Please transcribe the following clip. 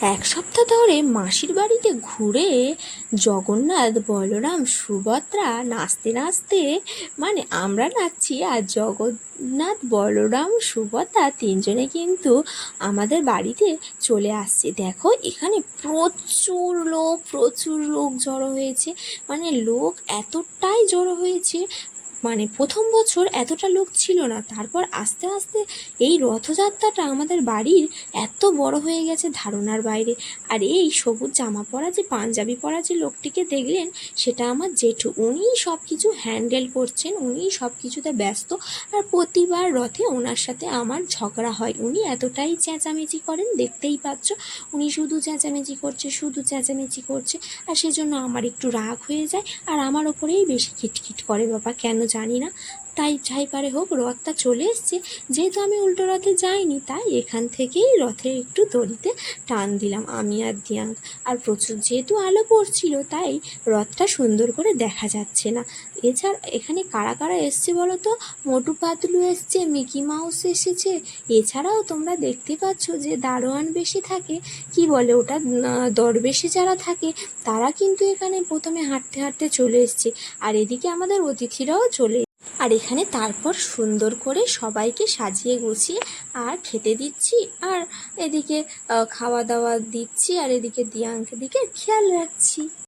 এক সপ্তাহ ধরে মাসির বাড়িতে ঘুরে জগন্নাথ, বলরাম, সুভদ্রা নাচতে নাচতে মানে আমরা নাচছি আর জগন্নাথ, বলরাম, সুভদ্রা তিনজনে কিন্তু আমাদের বাড়িতে চলে আসছে। দেখো, এখানে প্রচুর লোক প্রচুর লোক জড়ো হয়েছে। মানে লোক এতটাই জড়ো হয়েছে মানে প্রথম বছর এতটা লোক ছিল না, তারপর আস্তে আস্তে এই রথযাত্রাটা আমাদের বাড়ির এত বড় হয়ে গেছে ধারণার বাইরে। আর এই সবুজ জামা পরা যে পাঞ্জাবি পরা যে লোকটিকে দেখলেন, সেটা আমার জেঠু। উনিই সব কিছু হ্যান্ডেল করছেন, উনিই সব কিছুতে ব্যস্ত। আর প্রতিবার রথে ওনার সাথে আমার ঝগড়া হয়। উনি এতটাই চেঁচামেচি করেন, দেখতেই পাচ্ছ, উনি শুধু চেঁচামেচি করছে, শুধু চেঁচামেচি করছে। আর সেজন্য আমার একটু রাগ হয়ে যায়, আর আমার ওপরেই বেশি খিটখিট করে, বাবা, কেন জানি না। তাই যাই পারে হোক রথটা চলে এসছে। যেহেতু আমি উল্টো রথে যাইনি, তাই এখান থেকেই রথে একটু দড়িতে টান দিলাম আমি আর দিয়াঙ্ক। আর প্রচুর যেহেতু আলো পড়ছিল, তাই রথটা সুন্দর করে দেখা যাচ্ছে না। এছাড়া এখানে কারা কারা এসছে বলো তো? মোটু পাতলু এসছে, মিকি মাউস এসেছে। এছাড়াও তোমরা দেখতে পাচ্ছ যে দারোয়ান বেশি থাকে, কি বলে ওটা দরবেশে যারা থাকে, তারা কিন্তু এখানে প্রথমে হাঁটতে হাঁটতে চলে এসছে। আর এদিকে আমাদের অতিথিরাও চলে আর এখানে তারপর সুন্দর করে সবাইকে সাজিয়ে গুছিয়ে আর খেতে দিচ্ছি। আর এদিকে খাওয়া দাওয়া দিচ্ছি আর এদিকে দিয়াঙ্কের দিকে খেয়াল রাখছি।